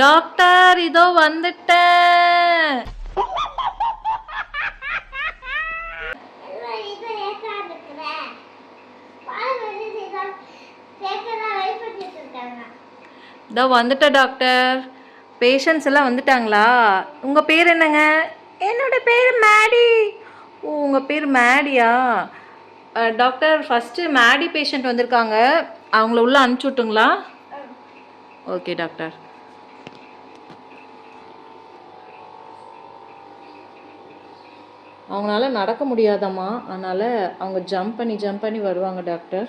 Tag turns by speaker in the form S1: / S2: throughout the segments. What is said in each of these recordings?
S1: Doctor இதோ வந்துட்டேன் இதோ வந்துட்டேன் டாக்டர். பேஷண்ட்ஸ் எல்லாம் வந்துட்டாங்களா? உங்கள் பேர் என்னங்க? என்னோட பேர் மேடி. ஓ உங்கள் பேர் மேடியா? டாக்டர் ஃபஸ்ட்டு மேடி பேஷண்ட் வந்திருக்காங்க. அவங்கள உள்ளே அனுப்பிச்சி விட்டுங்களா? Okay doctor. அவங்களால நடக்க முடியாதாம்மா. அதனால் அவங்க ஜம்ப் பண்ணி ஜம்ப் பண்ணி வருவாங்க டாக்டர்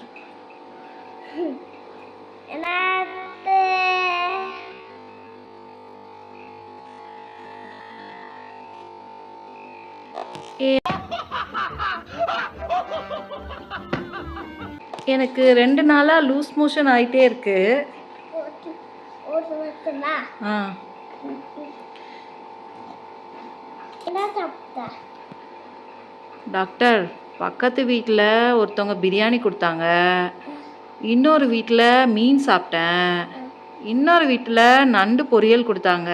S1: எனக்கு ரெண்டு நாளாக லூஸ் மோஷன் ஆகிட்டே இருக்கு. ஆ. டாக்டர் பக்கத்து வீட்டில் ஒருத்தவங்க பிரியாணி கொடுத்தாங்க. இன்னொரு வீட்டில் மீன் சாப்பிட்டேன். இன்னொரு வீட்டில் நண்டு பொரியல் கொடுத்தாங்க.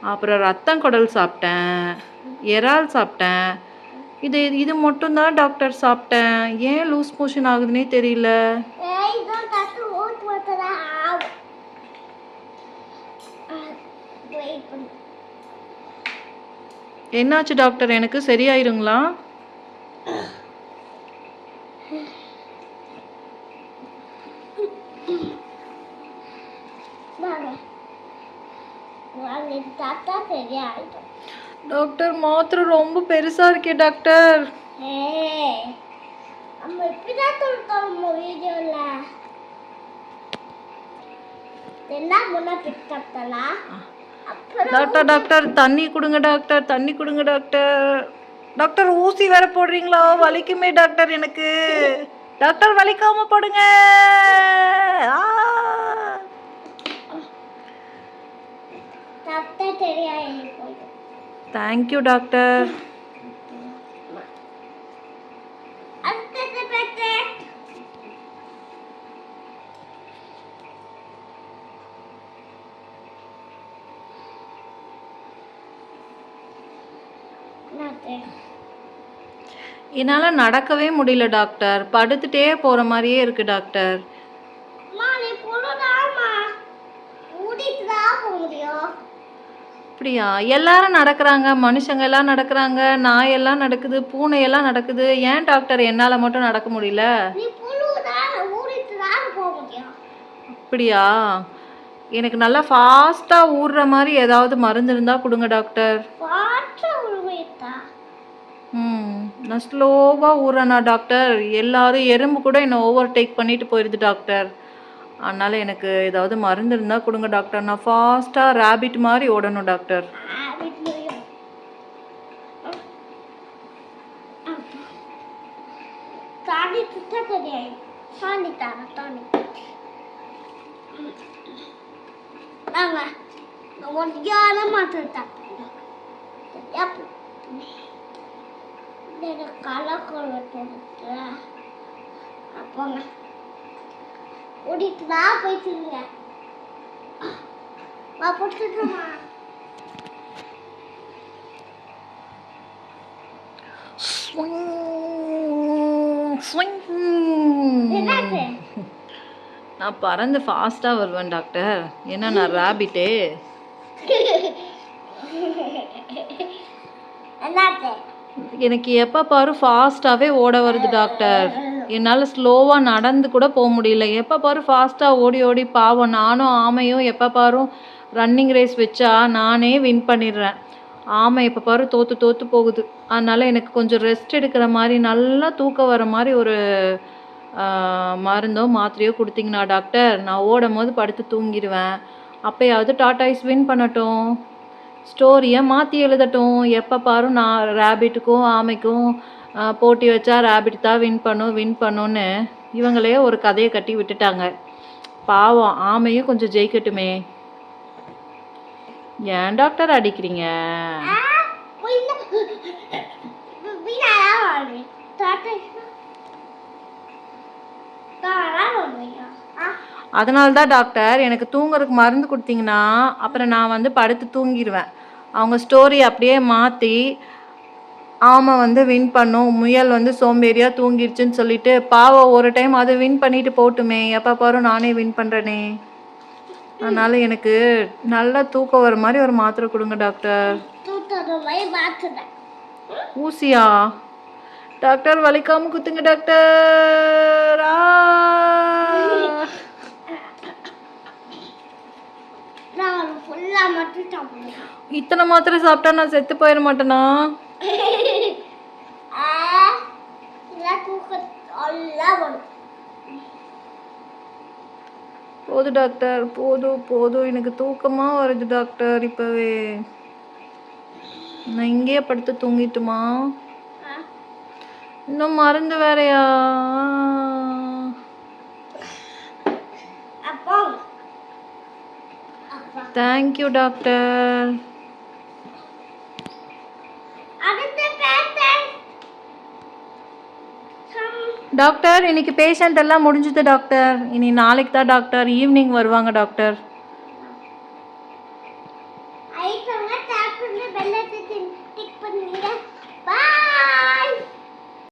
S1: அப்புறம் ரத்தம் குடல் சாப்பிட்டேன். இறால் சாப்பிட்டேன். இது இது மட்டும்தான் டாக்டர் சாப்பிட்டேன். ஏன் லூஸ் மோஷன் ஆகுதுன்னே தெரியல.
S2: வெயிட் பண்ணு.
S1: என்னாச்சு டாக்டர்? எனக்கு சரியாயிருங்களா? டாக்டர் மாத்திரை ரொம்ப பெருசாக இருக்கே டாக்டர்.
S2: நம்ம இப்படிதான் நம்ம வீடியோல. என்ன முன்னா பிக் சாப்பிட்டலா அப்புறம்
S1: டாக்டர் டாக்டர் தண்ணி கொடுங்க டாக்டர் தண்ணி கொடுங்க டாக்டர். டாக்டர் ஊசி வேற போடுறீங்களா? வலிக்குமே டாக்டர் எனக்கு. டாக்டர் வலிக்காம போடுங்க. Thank you doctor. என்னால் நடக்கவே முடியல டாக்டர். படுத்துட்டே போகிற மாதிரியே இருக்கு டாக்டர். அப்படியா? எல்லாரும் நடக்கிறாங்க மனுஷங்க எல்லாம் நடக்கிறாங்க நாய் எல்லாம் நடக்குது பூனை எல்லாம் நடக்குது. ஏன் டாக்டர் என்னால் மட்டும் நடக்க முடியல? அப்படியா? எனக்கு நல்லா ஃபாஸ்ட்டாக ஊறுற மாதிரி ஏதாவது மருந்து இருந்தால் கொடுங்க டாக்டர் ம் நான் ஸ்லோவாக ஊறேனா டாக்டர் எல்லாரும் எறும்பு கூட என்னை ஓவர் டேக் பண்ணிட்டு போயிடுது டாக்டர் அதனால் எனக்கு ஏதாவது மருந்து இருந்தால் கொடுங்க டாக்டர் நான் ஃபாஸ்ட்டாக ரேபிட் மாதிரி ஓடணும் டாக்டர்
S2: ஹேபிட் முடியும் தாண்டி. Pertama, mengerjakan matahari. Setiap. Swing, swing. நான்
S1: பறந்து ஃபாஸ்ட்டாக வருவேன் டாக்டர் ஏன்னா நான் ரேபிட்டு எனக்கு எப்போ பாரு ஃபாஸ்ட்டாகவே ஓட வருது டாக்டர் என்னால் ஸ்லோவாக நடந்து கூட போக முடியல. எப்போ பாரு ஃபாஸ்ட்டாக ஓடி ஓடி பாவம். நானும் ஆமையும் எப்போ பாரும் ரன்னிங் ரேஸ் வச்சா நானே வின் பண்ணிடுறேன். ஆமை எப்போ பாரு தோற்று தோற்று போகுது. அதனால் எனக்கு கொஞ்சம் ரெஸ்ட் எடுக்கிற மாதிரி நல்லா தூக்கம் வர மாதிரி ஒரு மருந்தோ மாத்திரையோ கொடுத்தீங்கன்னா டாக்டர் நான் ஓடும் போது படுத்து தூங்கிடுவேன் அப்போயாவது டாட்டாய்ஸ் வின் பண்ணட்டும். ஸ்டோரியை மாற்றி எழுதட்டும். எப்போ பாரு நான் ரேபிட்டுக்கும் ஆமைக்கும் போட்டி வச்சா ரேபிட் தான் வின் பண்ணும் வின் பண்ணுன்னு இவங்களே ஒரு கதையை கட்டி விட்டுட்டாங்க. பாவம் ஆமையும் கொஞ்சம் ஜெயிக்கட்டுமே. ஏன் டாக்டர் அடிக்கிறீங்க? அதனால தான் டாக்டர் எனக்கு தூங்குறதுக்கு மருந்து கொடுத்தீங்கன்னா அப்புறம் நான் வந்து படுத்து தூங்கிடுவேன் அவங்க ஸ்டோரி அப்படியே மாற்றி ஆமை வந்து வின் பண்ணும் முயல் வந்து சோம்பேறியாக தூங்கிடுச்சுன்னு சொல்லிட்டு பாவம் ஒரு டைம் அது வின் பண்ணிட்டு போட்டுமே எப்போ பாரு நானே வின் பண்ணுறேனே அதனால எனக்கு நல்லா தூக்கம் வர மாதிரி ஒரு மாத்திரை கொடுங்க டாக்டர். ஊசியா? டாக்டர் வலிக்காம குத்துங்க டாக்டர். ஆ!
S2: நான் ஃபுல்லாக மட்டும் சாப்பிடுவேன்
S1: இத்தனை மாத்திரை சாப்பிட்டா நான் செத்து போயிட மாட்டேனா? போதும் டாக்டர் போதும் போதும் எனக்கு தூக்கமா வருது டாக்டர் இப்பவே. நான் இங்கேயே படுத்து தூங்கிட்டுமா? இன்னும் மருந்து வேறயா?
S2: அப்பா
S1: தேங்க்யூ டாக்டர்
S2: அடுத்த பேட்டர்ன்
S1: டாக்டர் இன்னைக்கு பேஷண்ட் எல்லாம் முடிஞ்சது டாக்டர் இனி நாளைக்கு தான் டாக்டர் ஈவினிங் வருவாங்க டாக்டர்